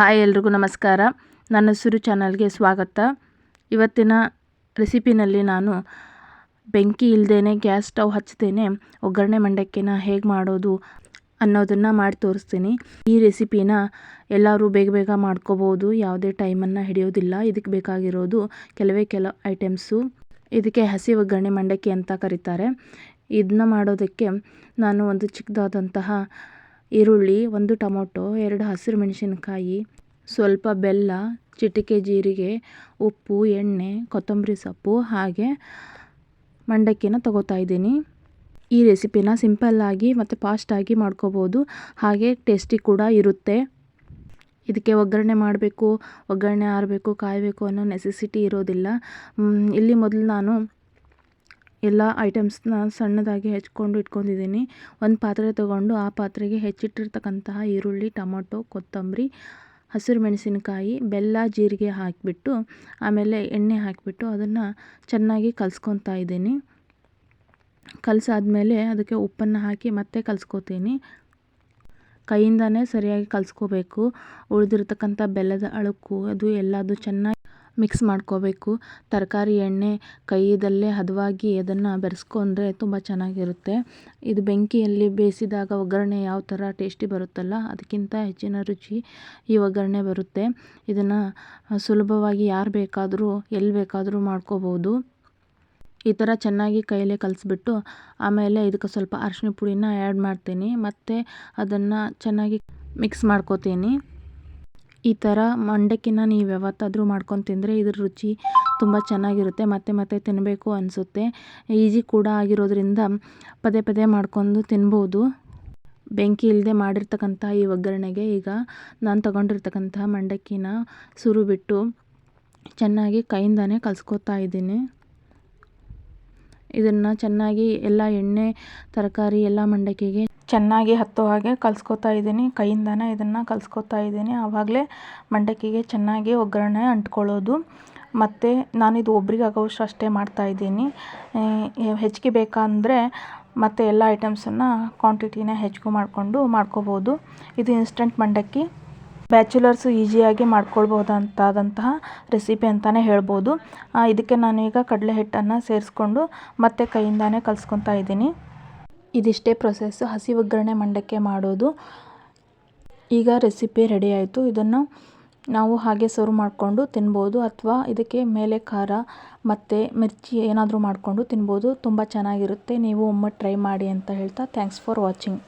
Hi ಎಲ್ರಿಗೂ ನಮಸ್ಕಾರ. ನನ್ನ ಹೆಸರು ಚಾನಲ್ಗೆ ಸ್ವಾಗತ. ಇವತ್ತಿನ ರೆಸಿಪಿನಲ್ಲಿ ನಾನು ಬೆಂಕಿ ಇಲ್ಲದೇ ಗ್ಯಾಸ್ ಸ್ಟವ್ ಹಚ್ಚದೇನೆ ಒಗ್ಗರಣೆ ಮಂಡಕ್ಕಿನ ಹೇಗೆ ಮಾಡೋದು ಅನ್ನೋದನ್ನು ಮಾಡಿ ತೋರಿಸ್ತೀನಿ. ಈ ರೆಸಿಪಿನ ಎಲ್ಲರೂ ಬೇಗ ಬೇಗ ಮಾಡ್ಕೋಬೋದು ಯಾವುದೇ ಟೈಮನ್ನು ಹಿಡಿಯೋದಿಲ್ಲ. ಇದಕ್ಕೆ ಬೇಕಾಗಿರೋದು ಕೆಲವೇ ಕೆಲವು ಐಟಮ್ಸು. ಇದಕ್ಕೆ ಹಸಿ ಒಗ್ಗರಣೆ ಮಂಡಕ್ಕಿ ಅಂತ ಕರೀತಾರೆ. ಇದನ್ನ ಮಾಡೋದಕ್ಕೆ ನಾನು ಒಂದು ಚಿಕ್ಕದಾದಂತಹ ಈರುಳ್ಳಿ, ಒಂದು ಟೊಮೊಟೊ, ಎರಡು ಹಸಿರು ಮೆಣಸಿನಕಾಯಿ, ಸ್ವಲ್ಪ ಬೆಲ್ಲ, ಚಿಟಿಕೆ ಜೀರಿಗೆ, ಉಪ್ಪು, ಎಣ್ಣೆ, ಕೊತ್ತಂಬರಿ ಸೊಪ್ಪು ಹಾಗೆ ಮಂಡಕ್ಕಿನ ತಗೋತಾ ಇದ್ದೀನಿ. ಈ ರೆಸಿಪಿನ ಸಿಂಪಲ್ಲಾಗಿ ಮತ್ತು ಫಾಸ್ಟಾಗಿ ಮಾಡ್ಕೋಬೋದು. ಹಾಗೆ ಟೇಸ್ಟಿ ಕೂಡ ಇರುತ್ತೆ. ಇದಕ್ಕೆ ಒಗ್ಗರಣೆ ಮಾಡಬೇಕು, ಒಗ್ಗರಣೆ ಆರಬೇಕು, ಕಾಯಬೇಕು ಅನ್ನೋ ನೆಸೆಸಿಟಿ ಇರೋದಿಲ್ಲ. ಇಲ್ಲಿ ಮೊದಲು ನಾನು ಎಲ್ಲ ಐಟಮ್ಸ್ನ ಸಣ್ಣದಾಗಿ ಹೆಚ್ಕೊಂಡು ಇಟ್ಕೊಂಡಿದ್ದೀನಿ. ಒಂದು ಪಾತ್ರೆ ತೊಗೊಂಡು ಆ ಪಾತ್ರೆಗೆ ಹೆಚ್ಚಿಟ್ಟಿರ್ತಕ್ಕಂತಹ ಈರುಳ್ಳಿ, ಟೊಮೊಟೊ, ಕೊತ್ತಂಬರಿ, ಹಸಿರು ಮೆಣಸಿನಕಾಯಿ, ಬೆಲ್ಲ, ಜೀರಿಗೆ ಹಾಕಿಬಿಟ್ಟು, ಆಮೇಲೆ ಎಣ್ಣೆ ಹಾಕಿಬಿಟ್ಟು ಅದನ್ನು ಚೆನ್ನಾಗಿ ಕಲಿಸ್ಕೊತಾ ಇದ್ದೀನಿ. ಕಲಸಾದ್ಮೇಲೆ ಅದಕ್ಕೆ ಉಪ್ಪನ್ನು ಹಾಕಿ ಮತ್ತೆ ಕಲಿಸ್ಕೋತೀನಿ. ಕೈಯಿಂದನೇ ಸರಿಯಾಗಿ ಕಲಿಸ್ಕೋಬೇಕು. ಉಳಿದಿರ್ತಕ್ಕಂಥ ಬೆಲ್ಲದ ಅಳುಕು ಅದು ಎಲ್ಲದು ಚೆನ್ನಾಗಿ ಮಿಕ್ಸ್ ಮಾಡ್ಕೋಬೇಕು. ತರಕಾರಿ ಎಣ್ಣೆ ಕೈಯಿದಲ್ಲೇ ಹದವಾಗಿ ಅದನ್ನು ಬೆರೆಸ್ಕೊಂಡ್ರೆ ತುಂಬ ಚೆನ್ನಾಗಿರುತ್ತೆ. ಇದು ಬೆಂಕಿಯಲ್ಲಿ ಬೇಯಿಸಿದಾಗ ಒಗ್ಗರಣೆ ಯಾವ ಥರ ಟೇಸ್ಟಿ ಬರುತ್ತಲ್ಲ ಅದಕ್ಕಿಂತ ಹೆಚ್ಚಿನ ರುಚಿ ಈ ಒಗ್ಗರಣೆ ಬರುತ್ತೆ. ಇದನ್ನು ಸುಲಭವಾಗಿ ಯಾರು ಬೇಕಾದರೂ ಎಲ್ಲಿ ಬೇಕಾದರೂ ಮಾಡ್ಕೋಬೋದು. ಈ ಥರ ಚೆನ್ನಾಗಿ ಕೈಯಲ್ಲೇ ಕಲಿಸ್ಬಿಟ್ಟು ಆಮೇಲೆ ಇದಕ್ಕೆ ಸ್ವಲ್ಪ ಅರಿಶಿನ ಪುಡಿನ ಆ್ಯಡ್ ಮಾಡ್ತೀನಿ. ಮತ್ತು ಅದನ್ನು ಚೆನ್ನಾಗಿ ಮಿಕ್ಸ್ ಮಾಡ್ಕೋತೀನಿ. ಈ ಥರ ಮಂಡಕ್ಕಿನ ನೀವು ಯಾವತ್ತಾದರೂ ಮಾಡ್ಕೊಂಡು ತಿಂದರೆ ಇದ್ರ ರುಚಿ ತುಂಬ ಚೆನ್ನಾಗಿರುತ್ತೆ, ಮತ್ತೆ ಮತ್ತೆ ತಿನ್ನಬೇಕು ಅನಿಸುತ್ತೆ. ಈಜಿ ಕೂಡ ಆಗಿರೋದ್ರಿಂದ ಪದೇ ಪದೇ ಮಾಡ್ಕೊಂಡು ತಿನ್ಬೋದು. ಬೆಂಕಿ ಇಲ್ಲದೆ ಮಾಡಿರ್ತಕ್ಕಂಥ ಈ ಒಗ್ಗರಣೆಗೆ ಈಗ ನಾನು ತಗೊಂಡಿರ್ತಕ್ಕಂಥ ಮಂಡಕ್ಕಿನ ಸುರು ಬಿಟ್ಟು ಚೆನ್ನಾಗಿ ಕೈಯಿಂದನೇ ಕಲಿಸ್ಕೊತಾ ಇದ್ದೀನಿ. ಇದನ್ನು ಚೆನ್ನಾಗಿ ಎಲ್ಲ ಎಣ್ಣೆ, ತರಕಾರಿ, ಎಲ್ಲ ಮಂಡಕ್ಕಿಗೆ ಚೆನ್ನಾಗಿ ಹತ್ತೋ ಹಾಗೆ ಕಲಿಸ್ಕೊತಾ ಇದ್ದೀನಿ. ಕೈಯಿಂದನೇ ಇದನ್ನು ಕಲಿಸ್ಕೊತಾ ಇದ್ದೀನಿ. ಆವಾಗಲೇ ಮಂಡಕ್ಕಿಗೆ ಚೆನ್ನಾಗಿ ಒಗ್ಗರಣೆ ಅಂಟ್ಕೊಳ್ಳೋದು. ಮತ್ತು ನಾನಿದು ಒಬ್ರಿಗೆ ಆಗೋವಷ್ಟು ಅಷ್ಟೇ ಮಾಡ್ತಾಯಿದ್ದೀನಿ ಹೆಚ್ಚಿಗೆ ಬೇಕಂದರೆ ಮತ್ತು ಎಲ್ಲ ಐಟಮ್ಸನ್ನು ಕ್ವಾಂಟಿಟಿನ ಹೆಚ್ಚಿಗೆ ಮಾಡಿಕೊಂಡು ಮಾಡ್ಕೋಬೋದು. ಇದು ಇನ್ಸ್ಟಂಟ್ ಮಂಡಕ್ಕಿ. ಬ್ಯಾಚುಲರ್ಸು ಈಸಿಯಾಗಿ ಮಾಡ್ಕೊಳ್ಬೋದಂತಾದಂತಹ ರೆಸಿಪಿ ಅಂತಲೇ ಹೇಳ್ಬೋದು. ಇದಕ್ಕೆ ನಾನೀಗ ಕಡಲೆ ಹಿಟ್ಟನ್ನು ಸೇರಿಸ್ಕೊಂಡು ಮತ್ತೆ ಕೈಯಿಂದಾನೆ ಕಲಿಸ್ಕೊತಾ ಇದ್ದೀನಿ. ಇದಿಷ್ಟೇ ಪ್ರೊಸೆಸ್ಸು ಹಸಿ ಒಗ್ಗರಣೆ ಮಂಡಕ್ಕಿ ಮಾಡೋದು. ಈಗ ರೆಸಿಪಿ ರೆಡಿ ಆಯಿತು. ಇದನ್ನು ನಾವು ಹಾಗೆ ಸರ್ವ್ ಮಾಡಿಕೊಂಡು ತಿನ್ಬೋದು ಅಥವಾ ಇದಕ್ಕೆ ಮೇಲೆ ಖಾರ, ಮತ್ತು ಮಿರ್ಚಿ ಏನಾದರೂ ಮಾಡಿಕೊಂಡು ತಿನ್ಬೋದು. ತುಂಬ ಚೆನ್ನಾಗಿರುತ್ತೆ. ನೀವು ಒಮ್ಮೆ ಟ್ರೈ ಮಾಡಿ ಅಂತ ಹೇಳ್ತಾ ಥ್ಯಾಂಕ್ಸ್ ಫಾರ್ ವಾಚಿಂಗ್